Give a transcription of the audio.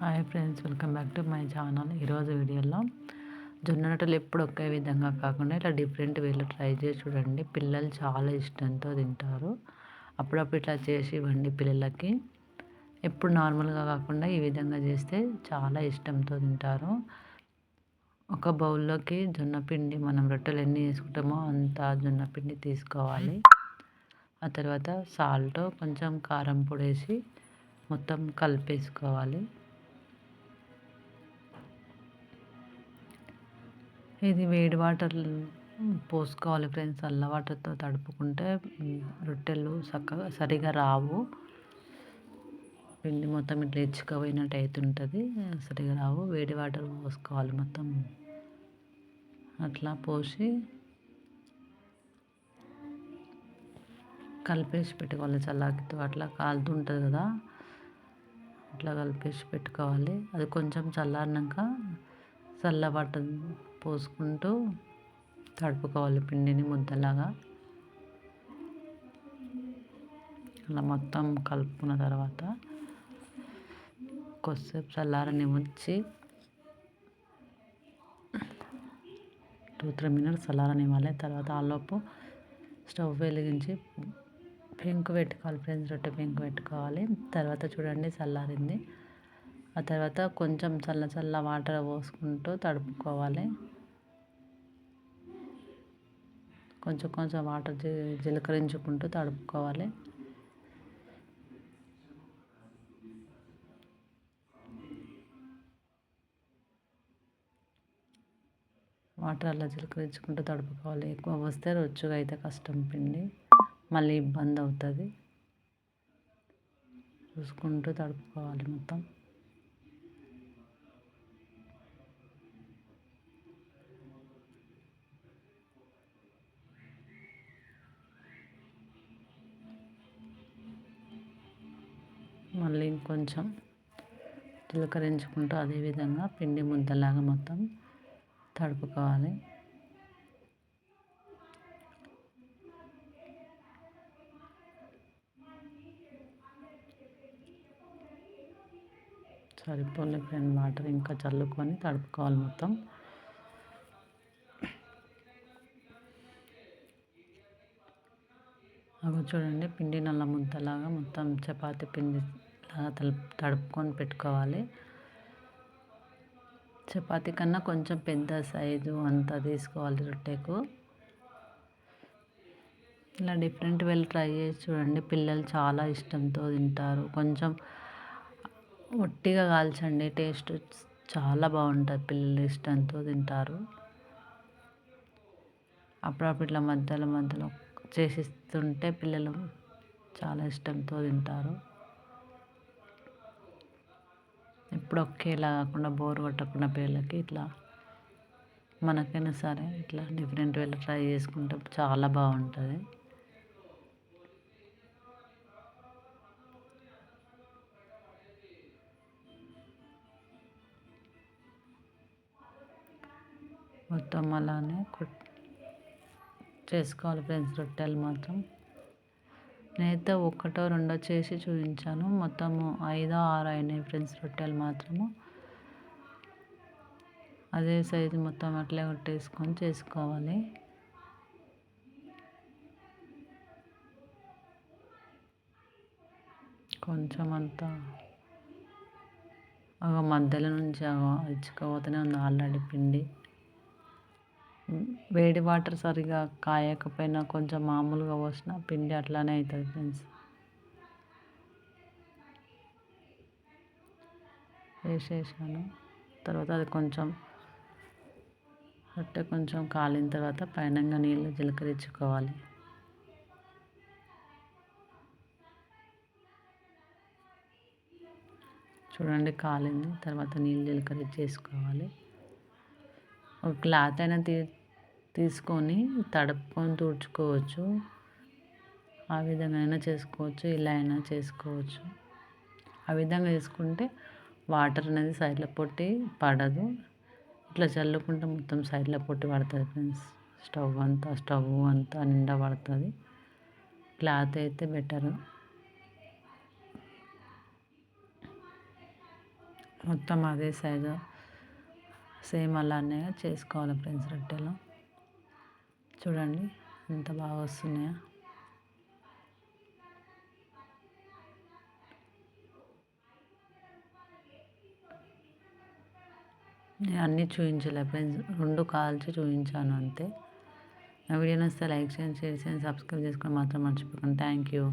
Hi friends welcome back to my channel. ఈరోజు వీడియోలో జొన్న రొట్టెలు ఎప్పుడు ఒకే విధంగా కాకుండా ఇట్లా డిఫరెంట్ వేలు ట్రై చేసి చూడండి. పిల్లలు చాలా ఇష్టంతో తింటారు. అప్పుడప్పుడు ఇట్లా చేసి ఇవ్వండి పిల్లలకి. ఎప్పుడు నార్మల్గా కాకుండా ఈ విధంగా చేస్తే చాలా ఇష్టంతో తింటారు. ఒక బౌల్లోకి జొన్న పిండి మనం రొట్టెలు ఎన్ని వేసుకుంటామో అంత జొన్న పిండి తీసుకోవాలి. ఆ తర్వాత సాల్ట్ కొంచెం కారం పొడి వేసి మొత్తం కలిపేసుకోవాలి. ఇది వేడి వాటర్ పోసుకోవాలి ఫ్రెండ్స్. చల్ల వాటర్తో తడుపుకుంటే రొట్టెలు చక్కగా సరిగా రావు. పిండి మొత్తం ఇట్లా ఇచ్చుకపోయినట్టు అవుతుంటుంది సరిగా రావు. వేడి వాటర్ పోసుకోవాలి మొత్తం. అట్లా పోసి కలిపేసి పెట్టుకోవాలి చల్లాకితో. అట్లా కాలుతుంటుంది కదా. అట్లా కలిపేసి పెట్టుకోవాలి. అది కొంచెం చల్లారినాక చల్లబట్ట పోసుకుంటూ తడుపుకోవాలి పిండిని ముద్దలాగా. అలా మొత్తం కలుపుకున్న తర్వాత కొద్దిసేపు చల్లారని ఉంచి టూ త్రీ మినిట్స్ చల్లారనివ్వాలి. తర్వాత ఆలోపు స్టవ్ వెలిగించి పెంకు పెట్టుకోవాలి. ఫ్రెండ్స్ రొట్టె పెంకు పెట్టుకోవాలి. తర్వాత చూడండి చల్లారింది. ఆ తర్వాత కొంచెం చల్ల చల్ల వాటర్ పోసుకుంటూ తడుపుకోవాలి. కొంచెం కొంచెం వాటర్ జీలకరించుకుంటూ తడుపుకోవాలి. వాటర్ అలా జీలకరించుకుంటూ తడుపుకోవాలి. ఎక్కువ వస్తే రొచ్చుగా అయితే కష్టం పిండి. మళ్ళీ ఇబ్బంది అవుతుంది. చూసుకుంటూ తడుపుకోవాలి మొత్తం. మళ్ళీ ఇంకొంచెం చిలకరించుకుంటూ అదేవిధంగా పిండి ముద్దలాగా మొత్తం తడుపుకోవాలి. సరిపోలే ఫ్రెండ్ వాటర్ ఇంకా చల్లుకొని తడుపుకోవాలి మొత్తం. అవి చూడండి పిండి నల్ల ముద్దలాగా మొత్తం చపాతి పిండి లాగా తడుపుకొని పెట్టుకోవాలి. చపాతీ కన్నా కొంచెం పెద్ద సైజు అంతా తీసుకోవాలి రొట్టెకు. ఇలా డిఫరెంట్ వేలు ట్రై చేసి చూడండి పిల్లలు చాలా ఇష్టంతో తింటారు. కొంచెం ఒట్టిగా కాల్చండి టేస్ట్ చాలా బాగుంటుంది పిల్లలు ఇష్టంతో తింటారు. అప్పుడప్పుడు ఇట్లా మధ్యలో మధ్యలో చేసిస్తుంటే పిల్లలు చాలా ఇష్టంతో తింటారు. ఎప్పుడు ఒకేలా కాకుండా బోర్ కొట్టకుండా పిల్లలకి ఇట్లా మనకైనా సరే ఇట్లా డిఫరెంట్ వేలో ట్రై చేసుకుంటే చాలా బాగుంటుంది. మొత్తం అలానే చేసుకోవాలి ఫ్రెండ్స్ రొట్టెలు మాత్రం. నేనైతే ఒకటో రెండో చేసి చూపించాను. మొత్తము ఐదో ఆరో అయినాయి ఫ్రెండ్స్ రొట్టెలు మాత్రము. అదే సైజు మొత్తం అట్లే కొట్టేసుకొని చేసుకోవాలి. కొంచెం అంతా మధ్యలో నుంచి ఇచ్చుకోపోతూనే ఉంది ఆల్రెడీ పిండి. వేడి వాటర్ సరిగా కాయకపోయినా కొంచెం మామూలుగా పోసిన పిండి అట్లానే అవుతుంది ఫ్రెండ్స్. వేసేసాను. తర్వాత అది కొంచెం రొట్టె కొంచెం కాలిన తర్వాత పైనంగా నీళ్ళు జీలకరించుకోవాలి. చూడండి కాలింది. తర్వాత నీళ్ళు జీలకరించేసుకోవాలి. ఒక క్లాత్ అయినా తీ తీసుకొని తడుపుకొని తుడుచుకోవచ్చు. ఆ విధంగా అయినా చేసుకోవచ్చు ఇలా అయినా చేసుకోవచ్చు. ఆ విధంగా చేసుకుంటే వాటర్ అనేది సైడ్లో పొట్టి పడదు. ఇట్లా చల్లుకుంటే మొత్తం సైడ్లో పొట్టి పడుతుంది ఫ్రెండ్స్. స్టవ్ అంతా స్టవ్ అంతా నిండా పడుతుంది. క్లాత్ అయితే బెటర్. మొత్తం అదే సైజు. సేమ్ అలానే చేసుకోవాలి ఫ్రెండ్స్ రొట్టెలు. చూడండి ఎంత బాగా వస్తున్నాయా. నేను అన్నీ చూపించలే ఫ్రెండ్స్ రెండు కాల్చి చూపించాను అంతే. నా వీడియో నచ్చితే లైక్ చేయండి షేర్ చేయండి సబ్స్క్రైబ్ చేసుకొని మాత్రం మర్చిపోకండి. Thank you.